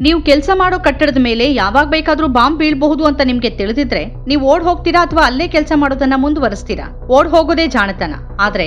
ನೀವು ಕೆಲಸ ಮಾಡೋ ಕಟ್ಟಡದ ಮೇಲೆ ಯಾವಾಗ ಬೇಕಾದ್ರೂ ಬಾಂಬ್ ಬೀಳ್ಬಹುದು ಅಂತ ನಿಮ್ಗೆ ತಿಳಿದಿದ್ರೆ ನೀವು ಓಡ್ ಹೋಗ್ತೀರಾ ಅಥವಾ ಅಲ್ಲೇ ಕೆಲಸ ಮಾಡೋದನ್ನ ಮುಂದುವರಿಸ್ತೀರಾ? ಓಡ್ ಹೋಗೋದೇ ಜಾಣತನ. ಆದ್ರೆ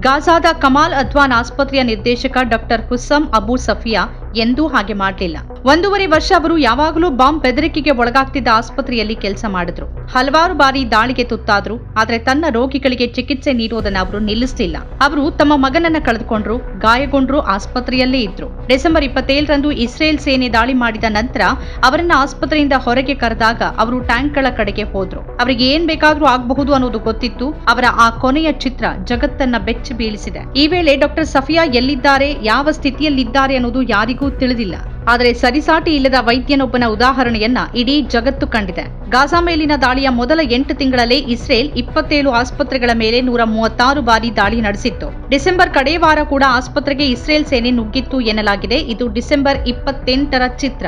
ಗಾಜಾದ ಕಮಾಲ್ ಅದ್ವಾನ್ ಆಸ್ಪತ್ರೆಯ ನಿರ್ದೇಶಕ ಡಾಕ್ಟರ್ ಹುಸ್ಸಮ್ ಅಬು ಸಫಿಯಾ ಎಂದೂ ಹಾಗೆ ಮಾಡಲಿಲ್ಲ. ಒಂದೂವರೆ ವರ್ಷ ಅವರು ಯಾವಾಗಲೂ ಬಾಂಬ್ ಬೆದರಿಕೆಗೆ ಒಳಗಾಗ್ತಿದ್ದ ಆಸ್ಪತ್ರೆಯಲ್ಲಿ ಕೆಲಸ ಮಾಡಿದ್ರು. ಹಲವಾರು ಬಾರಿ ದಾಳಿಗೆ ತುತ್ತಾದ್ರು, ಆದರೆ ತನ್ನ ರೋಗಿಗಳಿಗೆ ಚಿಕಿತ್ಸೆ ನೀಡುವುದನ್ನ ಅವರು ನಿಲ್ಲಿಸಲಿಲ್ಲ. ಅವರು ತಮ್ಮ ಮಗನನ್ನ ಕಳೆದುಕೊಂಡ್ರು, ಗಾಯಗೊಂಡ್ರು, ಆಸ್ಪತ್ರೆಯಲ್ಲೇ ಇದ್ರು. ಡಿಸೆಂಬರ್ ಇಪ್ಪತ್ತೇಳರಂದು ಇಸ್ರೇಲ್ ಸೇನೆ ದಾಳಿ ಮಾಡಿದ ನಂತರ ಅವರನ್ನ ಆಸ್ಪತ್ರೆಯಿಂದ ಹೊರಗೆ ಕರೆದಾಗ ಅವರು ಟ್ಯಾಂಕ್ಗಳ ಕಡೆಗೆ ಹೋದ್ರು. ಅವರಿಗೆ ಏನ್ ಬೇಕಾದ್ರೂ ಆಗಬಹುದು ಅನ್ನೋದು ಗೊತ್ತಿತ್ತು. ಅವರ ಆ ಕೊನೆಯ ಚಿತ್ರ ಜಗತ್ತನ್ನ ಬೆಚ್ಚಿ ಬೀಳಿಸಿದೆ. ಈ ವೇಳೆ ಡಾಕ್ಟರ್ ಸಫಿಯಾ ಎಲ್ಲಿದ್ದಾರೆ, ಯಾವ ಸ್ಥಿತಿಯಲ್ಲಿದ್ದಾರೆ ಅನ್ನೋದು ಯಾರಿಗೂ ತಿಳಿದಿಲ್ಲ. ಆದರೆ ಸರಿಸಾಟಿ ಇಲ್ಲದ ವೈದ್ಯನೊಬ್ಬನ ಉದಾಹರಣೆಯನ್ನ ಇಡೀ ಜಗತ್ತು ಕಂಡಿದೆ. ಗಾಜಾ ಮೇಲಿನ ದಾಳಿಯ ಮೊದಲ ಎಂಟು ತಿಂಗಳಲ್ಲೇ ಇಸ್ರೇಲ್ ಇಪ್ಪತ್ತೇಳು ಆಸ್ಪತ್ರೆಗಳ ಮೇಲೆ ನೂರ ಮೂವತ್ತಾರು ಬಾರಿ ದಾಳಿ ನಡೆಸಿತ್ತು. ಡಿಸೆಂಬರ್ ಕಡೇ ವಾರ ಕೂಡ ಆಸ್ಪತ್ರೆಗೆ ಇಸ್ರೇಲ್ ಸೇನೆ ನುಗ್ಗಿತ್ತು ಎನ್ನಲಾಗಿದೆ. ಇದು ಡಿಸೆಂಬರ್ ಇಪ್ಪತ್ತೆಂಟರ ಚಿತ್ರ.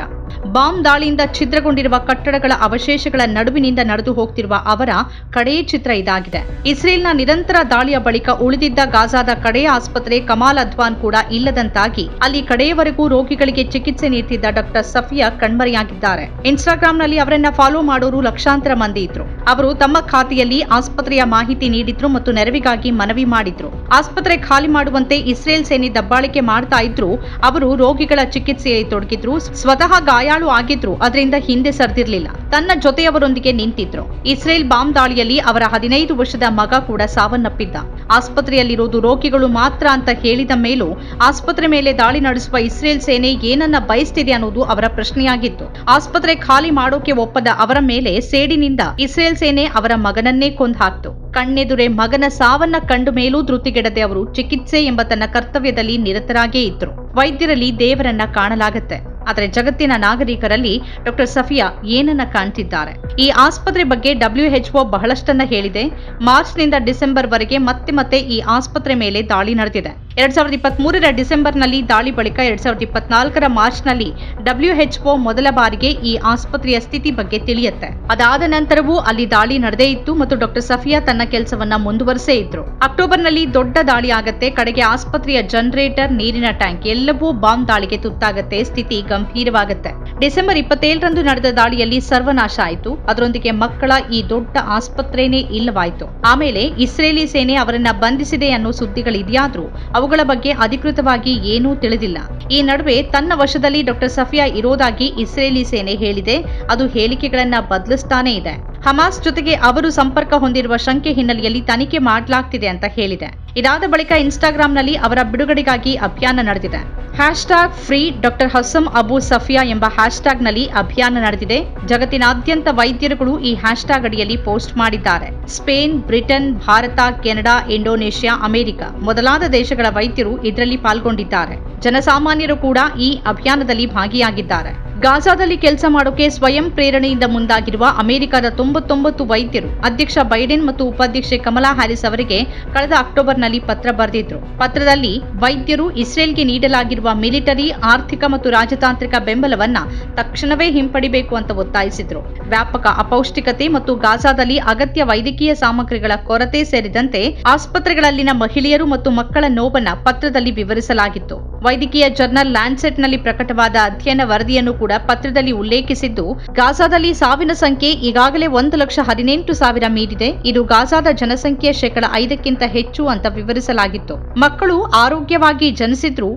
ಬಾಂಬ್ ದಾಳಿಯಿಂದ ಛಿದ್ರಗೊಂಡಿರುವ ಕಟ್ಟಡಗಳ ಅವಶೇಷಗಳ ನಡುವಿನಿಂದ ನಡೆದು ಹೋಗ್ತಿರುವ ಅವರ ಕಡೆಯ ಚಿತ್ರ ಇದಾಗಿದೆ. ಇಸ್ರೇಲ್ನ ನಿರಂತರ ದಾಳಿಯ ಬಳಿಕ ಉಳಿದಿದ್ದ ಗಾಜಾದ ಕಡೆಯ ಆಸ್ಪತ್ರೆ ಕಮಾಲ್ ಅದ್ವಾನ್ ಕೂಡ ಇಲ್ಲದಂತಾಗಿ ಅಲ್ಲಿ ಕಡೆಯವರೆಗೂ ರೋಗಿಗಳಿಗೆ ಚಿಕಿತ್ಸೆ ನೀಡುತ್ತಿದ್ದ ಡಾಕ್ಟರ್ ಸಫಿಯಾ ಕಣ್ಮರೆಯಾಗಿದ್ದಾರೆ. ಇನ್ಸ್ಟಾಗ್ರಾಂನಲ್ಲಿ ಅವರನ್ನ ಫಾಲೋ ಮಾಡೋರು ಲಕ್ಷಾಂತರ ಮಂದಿ ಇದ್ರು. ಅವರು ತಮ್ಮ ಖಾತೆಯಲ್ಲಿ ಆಸ್ಪತ್ರೆಯ ಮಾಹಿತಿ ನೀಡಿದ್ರು ಮತ್ತು ನೆರವಿಗಾಗಿ ಮನವಿ ಮಾಡಿದ್ರು. ಆಸ್ಪತ್ರೆ ಖಾಲಿ ಮಾಡುವಂತೆ ಇಸ್ರೇಲ್ ಸೇನೆ ದಬ್ಬಾಳಿಕೆ ಮಾಡ್ತಾ ಇದ್ರು. ಅವರು ರೋಗಿಗಳ ಚಿಕಿತ್ಸೆಯಲ್ಲಿ ತೊಡಗಿದ್ರು. ಸ್ವತಃ ಗಾಯಾಳು ಆಗಿದ್ರು, ಅದರಿಂದ ಹಿಂದೆ ಸರಿದಿರಲಿಲ್ಲ. ತನ್ನ ಜೊತೆಯವರೊಂದಿಗೆ ನಿಂತಿದ್ರು. ಇಸ್ರೇಲ್ ಬಾಂಬ್ ದಾಳಿಯಲ್ಲಿ ಅವರ ಹದಿನೈದು ವರ್ಷದ ಮಗ ಕೂಡ ಸಾವನ್ನಪ್ಪಿದ್ದ. ಆಸ್ಪತ್ರೆಯಲ್ಲಿರೋದು ರೋಗಿಗಳು ಮಾತ್ರ ಅಂತ ಹೇಳಿದ ಮೇಲೂ ಆಸ್ಪತ್ರೆ ಮೇಲೆ ದಾಳಿ ನಡೆಸುವ ಇಸ್ರೇಲ್ ಸೇನೆ ಏನನ್ನ ಬಯಸ್ತಿದೆ ಅನ್ನೋದು ಅವರ ಪ್ರಶ್ನೆಯಾಗಿತ್ತು. ಆಸ್ಪತ್ರೆ ಖಾಲಿ ಮಾಡೋಕೆ ಒಪ್ಪದ ಅವರ ಮೇಲೆ ಸೇಡಿನಿಂದ ಇಸ್ರೇಲ್ ಸೇನೆ ಅವರ ಮಗನನ್ನೇ ಕೊಂದು ಹಾಕ್ತು. ಕಣ್ಣೆದುರೆ ಮಗನ ಸಾವನ್ನ ಕಂಡು ಮೇಲೂ ಧೃತಿಗೆಡದೆ ಅವರು ಚಿಕಿತ್ಸೆ ಎಂಬ ತನ್ನ ಕರ್ತವ್ಯದಲ್ಲಿ ನಿರತರಾಗೇ ಇದ್ರು. ವೈದ್ಯರಲ್ಲಿ ದೇವರನ್ನ ಕಾಣಲಾಗತ್ತೆ. ಆದರೆ ಜಗತ್ತಿನ ನಾಗರಿಕರಲ್ಲಿ ಡಾಕ್ಟರ್ ಸಫಿಯಾ ಏನನ್ನ ಕಾಣ್ತಿದ್ದಾರೆ? ಈ ಆಸ್ಪತ್ರೆ ಬಗ್ಗೆ ಡಬ್ಲ್ಯೂಎಚ್ಒ ಬಹಳಷ್ಟನ್ನ ಹೇಳಿದೆ. ಮಾರ್ಚ್ನಿಂದ ಡಿಸೆಂಬರ್ ವರೆಗೆ ಮತ್ತೆ ಮತ್ತೆ ಈ ಆಸ್ಪತ್ರೆ ಮೇಲೆ ದಾಳಿ ನಡೆದಿದೆ. ಎರಡ್ ಸಾವಿರದ ಇಪ್ಪತ್ತ್ ಮೂರರ ಡಿಸೆಂಬರ್ನಲ್ಲಿ ದಾಳಿ ಬಳಿಕ ಎರಡ್ ಸಾವಿರದ ಇಪ್ಪತ್ನಾಲ್ಕರ ಮಾರ್ಚ್ನಲ್ಲಿ ಡಬ್ಲ್ಯೂಎಚ್ಒ ಮೊದಲ ಬಾರಿಗೆ ಈ ಆಸ್ಪತ್ರೆಯ ಸ್ಥಿತಿ ಬಗ್ಗೆ ತಿಳಿಯುತ್ತೆ. ಅದಾದ ನಂತರವೂ ಅಲ್ಲಿ ದಾಳಿ ನಡೆದೇ ಇತ್ತು ಮತ್ತು ಡಾಕ್ಟರ್ ಸಫಿಯಾ ತನ್ನ ಕೆಲಸವನ್ನ ಮುಂದುವರೆಸೇ ಇದ್ರು. ಅಕ್ಟೋಬರ್ನಲ್ಲಿ ದೊಡ್ಡ ದಾಳಿ ಆಗತ್ತೆ. ಕಡೆಗೆ ಆಸ್ಪತ್ರೆಯ ಜನರೇಟರ್, ನೀರಿನ ಟ್ಯಾಂಕ್ ಎಲ್ಲವೂ ಬಾಂಬ್ ದಾಳಿಗೆ ತುತ್ತಾಗತ್ತೆ. ಸ್ಥಿತಿ ಗಂಭೀರವಾಗುತ್ತೆ. ಡಿಸೆಂಬರ್ ಇಪ್ಪತ್ತೇಳರಂದು ನಡೆದ ದಾಳಿಯಲ್ಲಿ ಸರ್ವನಾಶ ಆಯಿತು. ಅದರೊಂದಿಗೆ ಮಕ್ಕಳ ಈ ದೊಡ್ಡ ಆಸ್ಪತ್ರೆನೇ ಇಲ್ಲವಾಯಿತು. ಆಮೇಲೆ ಇಸ್ರೇಲಿ ಸೇನೆ ಅವರನ್ನ ಬಂಧಿಸಿದೆ ಅನ್ನೋ ಸುದ್ದಿಗಳಿದೆಯಾದ್ರೂ ಅವುಗಳ ಬಗ್ಗೆ ಅಧಿಕೃತವಾಗಿ ಏನೂ ತಿಳಿದಿಲ್ಲ. ಈ ನಡುವೆ ತನ್ನ ವಶದಲ್ಲಿ ಡಾಕ್ಟರ್ ಸಫಿಯಾ ಇರೋದಾಗಿ ಇಸ್ರೇಲಿ ಸೇನೆ ಹೇಳಿದೆ. ಅದು ಹೇಳಿಕೆಗಳನ್ನ ಬದಲಿಸ್ತಾನೇ ಇದೆ. ಹಮಾಸ್ ಜೊತೆಗೆ ಅವರು ಸಂಪರ್ಕ ಹೊಂದಿರುವ ಶಂಕೆ ಹಿನ್ನೆಲೆಯಲ್ಲಿ ತನಿಖೆ ಮಾಡಲಾಗ್ತಿದೆ ಅಂತ ಹೇಳಿದೆ. ಇದಾದ ಬಳಿಕ ಇನ್ಸ್ಟಾಗ್ರಾಂನಲ್ಲಿ ಅವರ ಬಿಡುಗಡೆಗಾಗಿ ಅಭಿಯಾನ ನಡೆದಿದೆ. Hashtag free doctor Hussam Abu Safiya ಎಂಬ ಹ್ಯಾಶ್ಟ್ಯಾಗ್ನಲ್ಲಿ ಅಭಿಯಾನ ನಡೆದಿದೆ. ಜಗತ್ತಿನಾದ್ಯಂತ ವೈದ್ಯರುಗಳು ಈ ಹ್ಯಾಶ್ಟ್ಯಾಗ್ ಅಡಿಯಲ್ಲಿ ಪೋಸ್ಟ್ ಮಾಡಿದ್ದಾರೆ. Spain, Britain, Bharat, Canada, Indonesia, America ಮೊದಲಾದ ದೇಶಗಳ ವೈದ್ಯರು ಇದರಲ್ಲಿ ಪಾಲ್ಗೊಂಡಿದ್ದಾರೆ. ಜನಸಾಮಾನ್ಯರು ಕೂಡ ಈ ಅಭಿಯಾನದಲ್ಲಿ ಭಾಗಿಯಾಗಿದ್ದಾರೆ. ಗಾಜಾದಲ್ಲಿ ಕೆಲಸ ಮಾಡೋಕೆ ಸ್ವಯಂ ಪ್ರೇರಣೆಯಿಂದ ಮುಂದಾಗಿರುವ ಅಮೆರಿಕದ ತೊಂಬತ್ತೊಂಬತ್ತು ವೈದ್ಯರು ಅಧ್ಯಕ್ಷ ಬೈಡೆನ್ ಮತ್ತು ಉಪಾಧ್ಯಕ್ಷೆ ಕಮಲಾ ಹ್ಯಾರಿಸ್ ಅವರಿಗೆ ಕಳೆದ ಅಕ್ಟೋಬರ್ನಲ್ಲಿ ಪತ್ರ ಬರೆದಿದ್ರು. ಪತ್ರದಲ್ಲಿ ವೈದ್ಯರು ಇಸ್ರೇಲ್ಗೆ ನೀಡಲಾಗಿರುವ ಮಿಲಿಟರಿ, ಆರ್ಥಿಕ ಮತ್ತು ರಾಜತಾಂತ್ರಿಕ ಬೆಂಬಲವನ್ನ ತಕ್ಷಣವೇ ಹಿಂಪಡಿಬೇಕು ಅಂತ ಒತ್ತಾಯಿಸಿದ್ರು. ವ್ಯಾಪಕ ಅಪೌಷ್ಟಿಕತೆ ಮತ್ತು ಗಾಜಾದಲ್ಲಿ ಅಗತ್ಯ ವೈದ್ಯಕೀಯ ಸಾಮಗ್ರಿಗಳ ಕೊರತೆ ಸೇರಿದಂತೆ ಆಸ್ಪತ್ರೆಗಳಲ್ಲಿನ ಮಹಿಳೆಯರು ಮತ್ತು ಮಕ್ಕಳ ನೋವನ್ನ ಪತ್ರದಲ್ಲಿ ವಿವರಿಸಲಾಗಿತ್ತು. ವೈದ್ಯಕೀಯ ಜರ್ನಲ್ ಲ್ಯಾಂಡ್ಸೆಟ್ನಲ್ಲಿ ಪ್ರಕಟವಾದ ಅಧ್ಯಯನ ವರದಿಯನ್ನು ಕೂಡ ಪತ್ರದಲ್ಲಿ ಉಲ್ಲೇಖಿಸಿದ್ದು, ಗಾಜಾದಲ್ಲಿ ಸಾವಿನ ಸಂಖ್ಯೆ ಈಗಾಗಲೇ ಒಂದು ಲಕ್ಷ ಹದಿನೆಂಟು ಸಾವಿರ ಮೀರಿದೆ. ಇದು ಗಾಜಾದ ಜನಸಂಖ್ಯೆಯ ಶೇಕಡ ಐದಕ್ಕಿಂತ ಹೆಚ್ಚು ಅಂತ ವಿವರಿಸಲಾಗಿತ್ತು. ಮಕ್ಕಳು ಆರೋಗ್ಯವಾಗಿ ಜನಿಸಿದ್ರೂ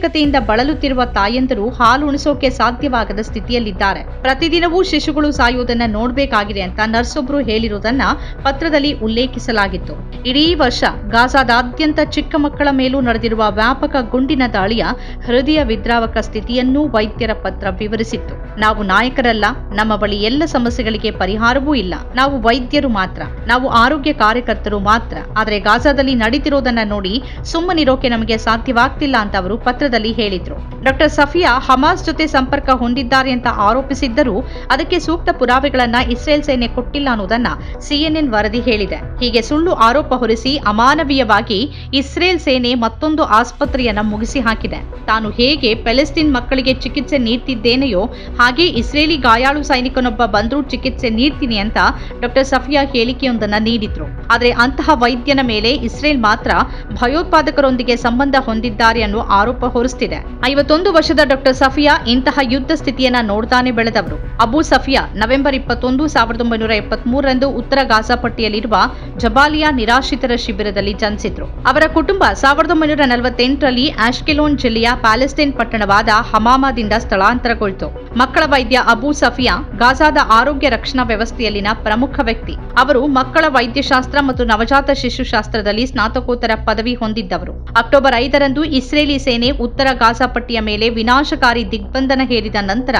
ಅಪೌಷ್ಟಿಕತೆಯಿಂದ ಬಳಲುತ್ತಿರುವ ತಾಯಂದಿರು ಹಾಲು ಉಣಿಸೋಕೆ ಸಾಧ್ಯವಾಗದ ಸ್ಥಿತಿಯಲ್ಲಿದ್ದಾರೆ. ಪ್ರತಿದಿನವೂ ಶಿಶುಗಳು ಸಾಯುವುದನ್ನ ನೋಡಬೇಕಾಗಿದೆ ಅಂತ ನರ್ಸೊಬ್ರು ಹೇಳಿರುವುದನ್ನ ಪತ್ರದಲ್ಲಿ ಉಲ್ಲೇಖಿಸಲಾಗಿತ್ತು. ಇಡೀ ವರ್ಷ ಗಾಜಾದಾದ್ಯಂತ ಚಿಕ್ಕ ಮಕ್ಕಳ ಮೇಲೂ ನಡೆದಿರುವ ವ್ಯಾಪಕ ಗುಂಡಿನ ದಾಳಿಯ ಹೃದಯ ವಿದ್ರಾವಕ ಸ್ಥಿತಿಯನ್ನೂ ವೈದ್ಯರ ಪತ್ರ ವಿವರಿಸಿತ್ತು. ನಾವು ನಾಯಕರಲ್ಲ, ನಮ್ಮ ಬಳಿ ಎಲ್ಲ ಸಮಸ್ಯೆಗಳಿಗೆ ಪರಿಹಾರವೂ ಇಲ್ಲ. ನಾವು ವೈದ್ಯರು ಮಾತ್ರ. ನಾವು ಆರೋಗ್ಯ ಕಾರ್ಯಕರ್ತರು ಮಾತ್ರ. ಆದರೆ ಗಾಜಾದಲ್ಲಿ ನಡೀತಿರೋದನ್ನ ನೋಡಿ ಸುಮ್ಮನಿರೋಕೆ ನಮಗೆ ಸಾಧ್ಯವಾಗ್ತಿಲ್ಲ ಅಂತ ಅವರು ಪತ್ರದಲ್ಲಿ ಹೇಳಿದ್ರು. ಡಾಕ್ಟರ್ ಸಫಿಯಾ ಹಮಾಸ್ ಜೊತೆ ಸಂಪರ್ಕ ಹೊಂದಿದ್ದಾರೆ ಅಂತ ಆರೋಪಿಸಿದ್ದರೂ ಅದಕ್ಕೆ ಸೂಕ್ತ ಪುರಾವೆಗಳನ್ನ ಇಸ್ರೇಲ್ ಸೇನೆ ಕೊಟ್ಟಿಲ್ಲ ಅನ್ನೋದನ್ನ ಸಿಎನ್ಎನ್ ವರದಿ ಹೇಳಿದೆ. ಹೀಗೆ ಸುಳ್ಳು ಆರೋಪ ಹೊರಿಸಿ ಅಮಾನವೀಯವಾಗಿ ಇಸ್ರೇಲ್ ಸೇನೆ ಮತ್ತೊಂದು ಆಸ್ಪತ್ರೆಯನ್ನ ಮುಗಿಸಿ ಹಾಕಿದೆ. ತಾನು ಹೇಗೆ ಪ್ಯಾಲೆಸ್ತೀನ್ ಮಕ್ಕಳಿಗೆ ಚಿಕಿತ್ಸೆ ನೀಡ್ತಿದ್ದೇನೆಯೋ ಹಾಗೆ ಇಸ್ರೇಲಿ ಗಾಯಾಳು ಸೈನಿಕನೊಬ್ಬ ಬಂದರೂ ಚಿಕಿತ್ಸೆ ನೀಡ್ತೀನಿ ಅಂತ ಡಾಕ್ಟರ್ ಸಫಿಯಾ ಹೇಳಿಕೆಯೊಂದನ್ನ ನೀಡಿದ್ರು. ಆದರೆ ಅಂತಹ ವೈದ್ಯನ ಮೇಲೆ ಇಸ್ರೇಲ್ ಮಾತ್ರ ಭಯೋತ್ಪಾದಕರೊಂದಿಗೆ ಸಂಬಂಧ ಹೊಂದಿದ್ದಾರೆ ಅನ್ನೋ ಆರೋಪ ತೋರಿಸ್ತಿದೆ. ಐವತ್ತೊಂದು ವರ್ಷದ ಡಾಕ್ಟರ್ ಸಫಿಯಾ ಇಂತಹ ಯುದ್ಧ ಸ್ಥಿತಿಯನ್ನ ನೋಡ್ತಾನೆ ಬೆಳೆದವರು. ಅಬು ಸಫಿಯಾ ನವೆಂಬರ್ ಇಪ್ಪತ್ತೊಂದು ಸಾವಿರದ ಒಂಬೈನೂರ ಎಪ್ಪತ್ಮೂರರಂದು ಉತ್ತರ ಗಾಜಾ ಪಟ್ಟಿಯಲ್ಲಿರುವ ಜಬಾಲಿಯಾ ನಿರಾಶ್ರಿತರ ಶಿಬಿರದಲ್ಲಿ ಜನಿಸಿದ್ರು. ಅವರ ಕುಟುಂಬ ಸಾವಿರದ ಒಂಬೈನೂರ ನಲವತ್ತೆಂಟರಲ್ಲಿ ಆಶ್ಕೆಲೋನ್ ಜಿಲ್ಲೆಯ ಪ್ಯಾಲೆಸ್ಟೈನ್ ಪಟ್ಟಣವಾದ ಹಮಾಮಾದಿಂದ ಸ್ಥಳಾಂತರಗೊಳ್ತು. ಮಕ್ಕಳ ವೈದ್ಯ ಅಬು ಸಫಿಯಾ ಗಾಜಾದ ಆರೋಗ್ಯ ರಕ್ಷಣಾ ವ್ಯವಸ್ಥೆಯಲ್ಲಿನ ಪ್ರಮುಖ ವ್ಯಕ್ತಿ. ಅವರು ಮಕ್ಕಳ ವೈದ್ಯಶಾಸ್ತ್ರ ಮತ್ತು ನವಜಾತ ಶಿಶುಶಾಸ್ತ್ರದಲ್ಲಿ ಸ್ನಾತಕೋತ್ತರ ಪದವಿ ಹೊಂದಿದ್ದವರು. ಅಕ್ಟೋಬರ್ ಐದರಂದು ಇಸ್ರೇಲಿ ಸೇನೆ ಉತ್ತರ ಗಾಜಾಪಟ್ಟಿಯ ಮೇಲೆ ವಿನಾಶಕಾರಿ ದಿಗ್ಬಂಧನ ಹೇರಿದ ನಂತರ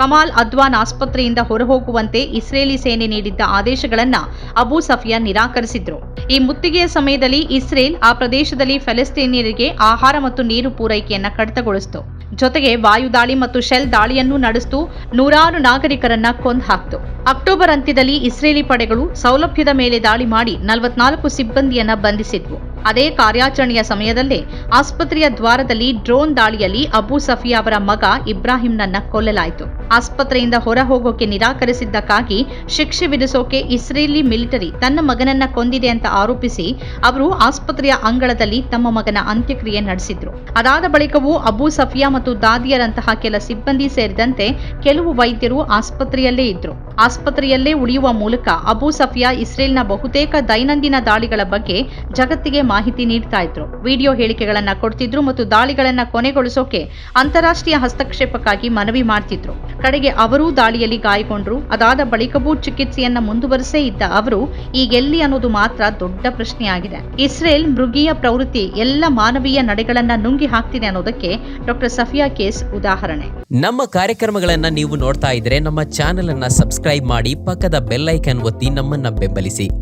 ಕಮಾಲ್ ಅದ್ವಾನ್ ಆಸ್ಪತ್ರೆಯಿಂದ ಹೊರಹೋಗುವಂತೆ ಇಸ್ರೇಲಿ ಸೇನೆ ನೀಡಿದ್ದ ಆದೇಶಗಳನ್ನು ಅಬು ಸಫಿಯಾ ನಿರಾಕರಿಸಿದ್ರು. ಈ ಮುತ್ತಿಗೆಯ ಸಮಯದಲ್ಲಿ ಇಸ್ರೇಲ್ ಆ ಪ್ರದೇಶದಲ್ಲಿ ಫೆಲೆಸ್ತೀನಿಯರಿಗೆ ಆಹಾರ ಮತ್ತು ನೀರು ಪೂರೈಕೆಯನ್ನು ಕಡಿತಗೊಳಿಸಿತು. ಜೊತೆಗೆ ವಾಯುದಾಳಿ ಮತ್ತು ಶೆಲ್ ದಾಳಿಯನ್ನು ನಡೆಸಿತು, ನೂರಾರು ನಾಗರಿಕರನ್ನ ಕೊಂದು ಹಾಕ್ತು. ಅಕ್ಟೋಬರ್ ಅಂತ್ಯದಲ್ಲಿ ಇಸ್ರೇಲಿ ಪಡೆಗಳು ಸೌಲಭ್ಯದ ಮೇಲೆ ದಾಳಿ ಮಾಡಿ ನಲವತ್ನಾಲ್ಕು ಸಿಬ್ಬಂದಿಯನ್ನ ಬಂಧಿಸಿದ್ವು. ಅದೇ ಕಾರ್ಯಾಚರಣೆಯ ಸಮಯದಲ್ಲೇ ಆಸ್ಪತ್ರೆಯ ದ್ವಾರದಲ್ಲಿ ಡ್ರೋನ್ ದಾಳಿಯಲ್ಲಿ ಅಬು ಸಫಿಯಾ ಅವರ ಮಗ ಇಬ್ರಾಹಿಂನನ್ನ ಕೊಲ್ಲಲಾಯಿತು. ಆಸ್ಪತ್ರೆಯಿಂದ ಹೊರ ಹೋಗೋಕೆ ನಿರಾಕರಿಸಿದ್ದಕ್ಕಾಗಿ ಶಿಕ್ಷೆ ವಿಧಿಸೋಕೆ ಇಸ್ರೇಲಿ ಮಿಲಿಟರಿ ತನ್ನ ಮಗನನ್ನ ಕೊಂದಿದೆ ಅಂತ ಆರೋಪಿಸಿ ಅವರು ಆಸ್ಪತ್ರೆಯ ಅಂಗಳದಲ್ಲಿ ತಮ್ಮ ಮಗನ ಅಂತ್ಯಕ್ರಿಯೆ ನಡೆಸಿದ್ರು. ಅದಾದ ಬಳಿಕವೂ ಅಬು ಸಫಿಯಾ ಮತ್ತು ದಾದಿಯರಂತಹ ಕೆಲ ಸಿಬ್ಬಂದಿ ಸೇರಿದಂತೆ ಕೆಲವು ವೈದ್ಯರು ಆಸ್ಪತ್ರೆಯಲ್ಲೇ ಇದ್ರು. ಆಸ್ಪತ್ರೆಯಲ್ಲೇ ಉಳಿಯುವ ಮೂಲಕ ಅಬು ಸಫಿಯಾ ಇಸ್ರೇಲ್ನ ಬಹುತೇಕ ದೈನಂದಿನ ದಾಳಿಗಳ ಬಗ್ಗೆ ಜಗತ್ತಿಗೆ ಮಾಹಿತಿ ನೀಡ್ತಾ ಇದ್ರು. ವಿಡಿಯೋ ಹೇಳಿಕೆಗಳನ್ನ ಕೊಡ್ತಿದ್ರು ಮತ್ತು ದಾಳಿಗಳನ್ನ ಕೊನೆಗೊಳಿಸೋಕೆ ಅಂತಾರಾಷ್ಟ್ರೀಯ ಹಸ್ತಕ್ಷೇಪಕ್ಕಾಗಿ ಮನವಿ ಮಾಡ್ತಿದ್ರು. ಕಡೆಗೆ ಅವರೂ ದಾಳಿಯಲ್ಲಿ ಗಾಯಗೊಂಡ್ರು. ಅದಾದ ಬಳಿಕವೂ ಚಿಕಿತ್ಸೆಯನ್ನ ಮುಂದುವರಿಸೇ ಇದ್ದ ಅವರು ಈಗೆಲ್ಲಿ ಅನ್ನೋದು ಮಾತ್ರ ದೊಡ್ಡ ಪ್ರಶ್ನೆಯಾಗಿದೆ. ಇಸ್ರೇಲ್ ಮೃಗೀಯ ಪ್ರವೃತ್ತಿ ಎಲ್ಲ ಮಾನವೀಯ ನಡೆಗಳನ್ನ ನುಂಗಿ ಹಾಕ್ತಿದೆ ಅನ್ನೋದಕ್ಕೆ ಡಾಕ್ಟರ್ ಸಫಿಯಾ ಕೇಸ್ ಉದಾಹರಣೆ. ನಮ್ಮ ಕಾರ್ಯಕ್ರಮಗಳನ್ನ ನೀವು ನೋಡ್ತಾ ಇದ್ರೆ ನಮ್ಮ ಚಾನೆಲ್ ಅನ್ನ ಸಬ್ಸ್ಕ್ರೈಬ್ ಮಾಡಿ ಪಕ್ಕದ ಬೆಲ್ ಒತ್ತಿ ನಮ್ಮನ್ನ ಬೆಂಬಲಿಸಿ.